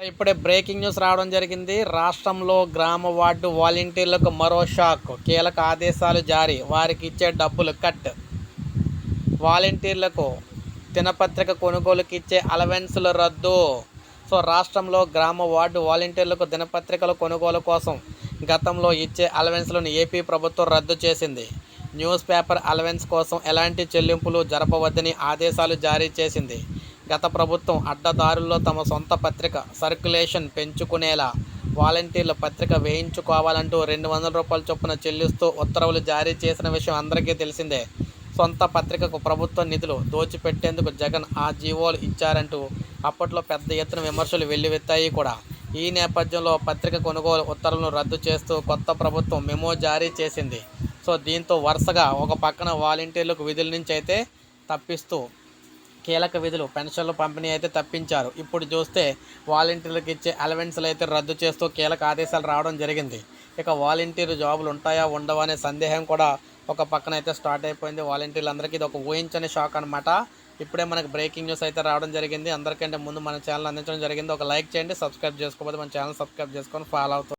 ఇప్పుడే breaking news రావడం జరిగింది. రాష్ట్రంలో గ్రామ వార్డు వాలంటీర్లకు మరో షాక్. కీలక ఆదేశాలు జారీ. వారికి ఇచ్చే డబ్బులు కట్. వాలంటీర్లకు దినపత్రిక కొనుగోలుకి ఇచ్చే అలవెన్సులు రద్దు. సో రాష్ట్రంలో గ్రామ వార్డు వాలంటీర్లకు దినపత్రికల కొనుగోలు కోసం గతంలో ఇచ్చే అలవెన్స్లను ఏపీ ప్రభుత్వం రద్దు చేసింది. న్యూస్ పేపర్ అలవెన్స్ కోసం ఎలాంటి చెల్లింపులు జరపవద్దని ఆదేశాలు జారీ చేసింది. గత ప్రభుత్వం అడ్డదారుల్లో తమ సొంత పత్రిక సర్క్యులేషన్ పెంచుకునేలా వాలంటీర్ల పత్రిక వేయించుకోవాలంటూ రెండు వందల రూపాయల చొప్పున చెల్లిస్తూ ఉత్తర్వులు జారీ చేసిన విషయం అందరికీ తెలిసిందే. సొంత పత్రికకు ప్రభుత్వ నిధులు దోచిపెట్టేందుకు జగన్ ఆ జీవోలు ఇచ్చారంటూ అప్పట్లో పెద్ద ఎత్తున విమర్శలు వెల్లువెత్తాయి కూడా. ఈ నేపథ్యంలో పత్రిక కొనుగోలు ఉత్తర్వులను రద్దు చేస్తూ కొత్త ప్రభుత్వం మెమో జారీ చేసింది. సో దీంతో వరుసగా ఒక పక్కన వాలంటీర్లకు విధుల నుంచి అయితే తప్పిస్తూ కీలక విధులు పెన్షన్ల పంపిణీ అయితే తప్పించారు. ఇప్పుడు చూస్తే వాలంటీర్లకు ఇచ్చే అలవెన్స్లు అయితే రద్దు చేస్తూ కీలక ఆదేశాలు రావడం జరిగింది. ఇక వాలంటీర్ జాబులు ఉంటాయా ఉండవా అనే సందేహం కూడా ఒక పక్కన అయితే స్టార్ట్ అయిపోయింది. వాలంటీర్లందరికీ ఇది ఒక ఊహించని షాక్ అనమాట ఇప్పుడే మనకి బ్రేకింగ్ న్యూస్ అయితే రావడం జరిగింది. అందరికంటే ముందు మన ఛానల్ అందించడం జరిగింది. ఒక లైక్ చేయండి సబ్స్క్రైబ్ చేసుకోకపోతే మన ఛానల్ సబ్స్క్రైబ్ చేసుకొని ఫాలో అవుతుంది